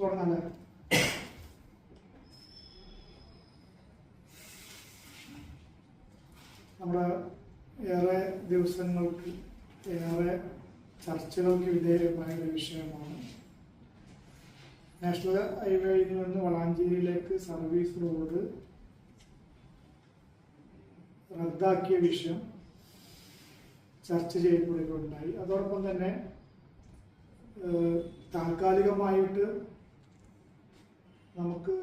തുടങ്ങാല്ലേ നമ്മൾ ഏറെ ദിവസങ്ങൾക്ക് ഏറെ ചർച്ചകൾക്ക് വിധേയമായ ഒരു വിഷയമാണ്. നാഷണൽ ഹൈവേയിൽ നിന്ന് വളാഞ്ചേരിയിലേക്ക് സർവീസ് റോഡ് റദ്ദാക്കിയ വിഷയം ചർച്ച ചെയ്യപ്പെടുകയുണ്ടായി. അതോടൊപ്പം തന്നെ താൽക്കാലികമായിട്ട് നമുക്ക്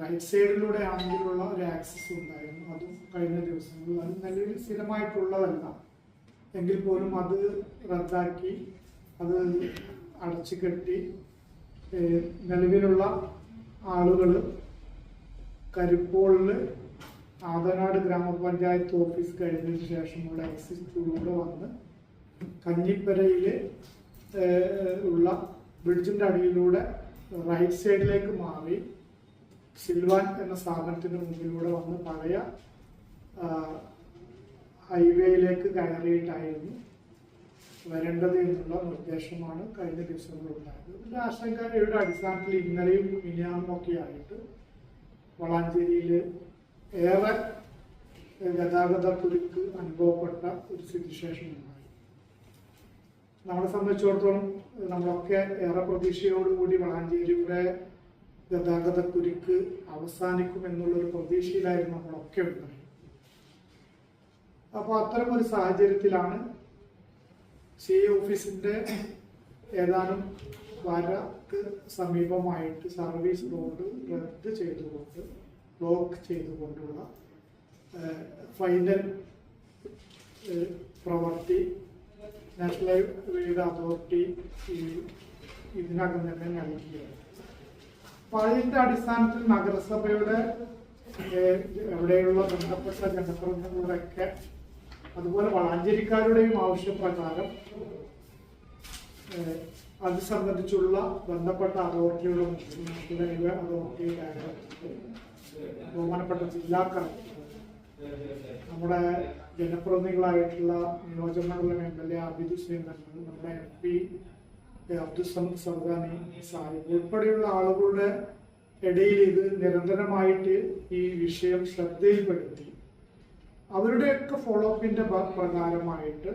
റൈറ്റ് സൈഡിലൂടെ ആണെങ്കിലുള്ള ഒരു ആക്സസ് ഉണ്ടായിരുന്നു. അതും കഴിഞ്ഞ ദിവസങ്ങളിൽ അത് നിലവിൽ സ്ഥിരമായിട്ടുള്ളതല്ല. എങ്കിൽ പോലും അത് റദ്ദാക്കി അത് അടച്ചു കെട്ടി നിലവിലുള്ള ആളുകൾ കരിപ്പോളിൽ ആതനാട് ഗ്രാമപഞ്ചായത്ത് ഓഫീസ് കഴിഞ്ഞതിന് ശേഷമുള്ള എക്സിറ്റിലൂടെ വന്ന് കഞ്ഞിപ്പരയിൽ ഉള്ള ബ്രിഡ്ജിന്റെ അടിയിലൂടെ റൈറ്റ് സൈഡിലേക്ക് മാറി സിൽവാൻ എന്ന സ്ഥാപനത്തിന് മുമ്പിലൂടെ വന്ന് പഴയ ഹൈവേയിലേക്ക് കയറിയിട്ടായിരുന്നു വരേണ്ടത് എന്നുള്ള നിർദ്ദേശമാണ് കഴിഞ്ഞ ദിവസങ്ങളുണ്ടായത് ഇതിന്റെ ആശങ്കയുടെ അടിസ്ഥാനത്തിൽ ഇന്നലെയും മിനിയാമൊക്കെ ആയിട്ട് വളാഞ്ചേരിയിൽ ഏറെ ഗതാഗത കുരുക്ക് അനുഭവപ്പെട്ട ഒരു സ്ഥിതിശേഷം ഉണ്ടായി നമ്മളെ സംബന്ധിച്ചിടത്തോളം നമ്മളൊക്കെ ഏറെ പ്രതീക്ഷയോടുകൂടി വളാഞ്ചേരിയുടെ ഗതാഗത കുരുക്ക് അവസാനിക്കും എന്നുള്ളൊരു പ്രതീക്ഷയിലായിരുന്നു നമ്മളൊക്കെ ഉള്ളത്. അപ്പോൾ അത്തരം ഒരു സാഹചര്യത്തിലാണ് സി ഓഫീസിന്റെ ഏതാനും വരക്ക് സമീപമായിട്ട് സർവീസ് റോഡ് റദ്ദ് ചെയ്തുകൊണ്ട് ബ്ലോക്ക് ചെയ്തുകൊണ്ടുള്ള ഫൈനൽ പ്രവർത്തി നാഷണൽ ഹൈവേയുടെ അതോറിറ്റി ഇതിനകം തന്നെ നൽകിയത് അപ്പൊ അതിന്റെ അടിസ്ഥാനത്തിൽ നഗരസഭയുടെ എവിടെയുള്ള ബന്ധപ്പെട്ട ജനപ്രതിനിധികളുടെയൊക്കെ അതുപോലെ വളാഞ്ചേരിക്കാരുടെയും ആവശ്യപ്രകാരം അത് സംബന്ധിച്ചുള്ള ബന്ധപ്പെട്ട നാഷണൽ ഹൈവേ അതോറിറ്റി ഡയറക്ടർ ബഹുമാനപ്പെട്ട ജില്ലാ കളക്ടർ. നമ്മുടെ ജനപ്രതിനിധികളായിട്ടുള്ള നിയോജകമണ്ഡലം M L A Abid Thangal നമ്മുടെ എം പി അബ്ദുൽ സമദ് സർദാനി സാഹിബ് ഉൾപ്പെടെയുള്ള ആളുകളുടെ ഇടയിൽ ഇത് നിരന്തരമായിട്ട് ഈ വിഷയം ശ്രദ്ധയിൽപ്പെടുത്തി. അവരുടെയൊക്കെ ഫോളോ അപ്പിന്റെ പ്രകാരമായിട്ട്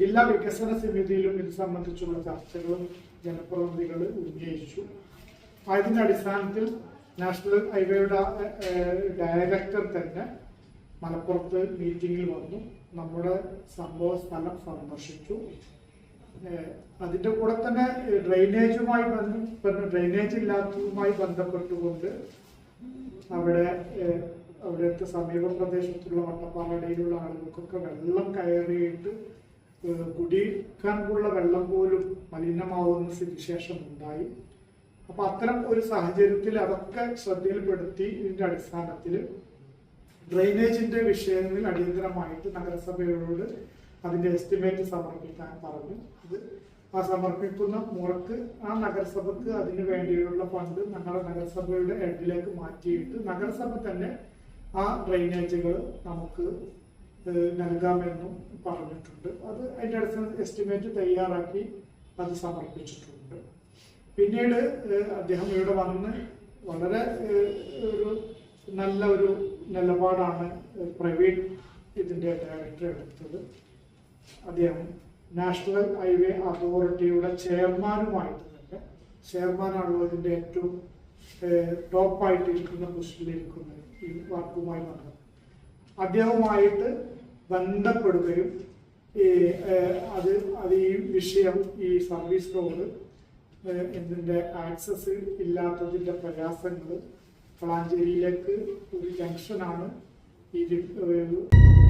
ജില്ലാ വികസന സമിതിയിലും ഇത് സംബന്ധിച്ചുള്ള ചർച്ചകളും ജനപ്രതിനിധികൾ ഉന്നയിച്ചു. അതിന്റെ അടിസ്ഥാനത്തിൽ നാഷണൽ ഹൈവേയുടെ ഡയറക്ടർ തന്നെ മലപ്പുറത്ത് മീറ്റിങ്ങിൽ വന്നു. നമ്മുടെ സംഭവ സ്ഥലം സന്ദർശിച്ചു. അതിന്റെ കൂടെ തന്നെ ഡ്രെയിനേജുമായി ബന്ധപ്പെട്ട് ഡ്രെയിനേജ് ഇല്ലാത്തതുമായി ബന്ധപ്പെട്ടുകൊണ്ട് അവിടെ അവിടുത്തെ സമീപ പ്രദേശത്തുള്ള വട്ടപ്പാറടയിലുള്ള ആളുകൾക്കൊക്കെ വെള്ളം കയറിയിട്ട് കുടിക്കാനുള്ള വെള്ളം പോലും മലിനമാവുന്ന സ്ഥിതിശേഷം ഉണ്ടായി. അപ്പൊ അത്തരം ഒരു സാഹചര്യത്തിൽ അതൊക്കെ ശ്രദ്ധയിൽപ്പെടുത്തി ഇതിന്റെ അടിസ്ഥാനത്തിൽ ഡ്രെയിനേജിന്റെ വിഷയങ്ങളിൽ അടിയന്തരമായിട്ട് നഗരസഭയോട് അതിന്റെ എസ്റ്റിമേറ്റ് സമർപ്പിക്കാൻ പറഞ്ഞു. അത് ആ സമർപ്പിക്കുന്ന മുറക്ക് ആ നഗരസഭക്ക് അതിന് വേണ്ടിയുള്ള ഫണ്ട് ഞങ്ങളുടെ നഗരസഭയുടെ ഹെഡിലേക്ക് മാറ്റിയിട്ട് നഗരസഭ തന്നെ ആ ഡ്രെയിനേജുകൾ നമുക്ക് നൽകാമെന്നും പറഞ്ഞിട്ടുണ്ട്. അത് അതിന്റെ അടിസ്ഥാന എസ്റ്റിമേറ്റ് തയ്യാറാക്കി അത് സമർപ്പിച്ചിട്ടുണ്ട്. പിന്നീട് അദ്ദേഹം ഇവിടെ വന്ന് വളരെ ഒരു നല്ല ഒരു നിലപാടാണ് പ്രവീൺ ഇതിന്റെ ഡയറക്ടർ എടുത്തത്. അദ്ദേഹം നാഷണൽ ഹൈവേ അതോറിറ്റിയുടെ ചെയർമാനുമായിട്ട് തന്നെ ചെയർമാനാണല്ലോ ഇതിന്റെ ഏറ്റവും ടോപ്പായിട്ട് ഇരിക്കുന്ന പൊസിഷനിലിരിക്കുന്നത് ഈ വർക്കുമായി ബന്ധം അദ്ദേഹവുമായിട്ട് ബന്ധപ്പെടുകയും ഈ അത് അത് ഈ വിഷയം ഈ സർവീസ് റോഡ് ഇതിന്റെ ആക്സസ് ഇല്ലാത്തതിന്റെ പ്രയാസങ്ങൾ വളാഞ്ചേരിയിലേക്ക് ഒരു ജംഗ്ഷനാണ് ഈ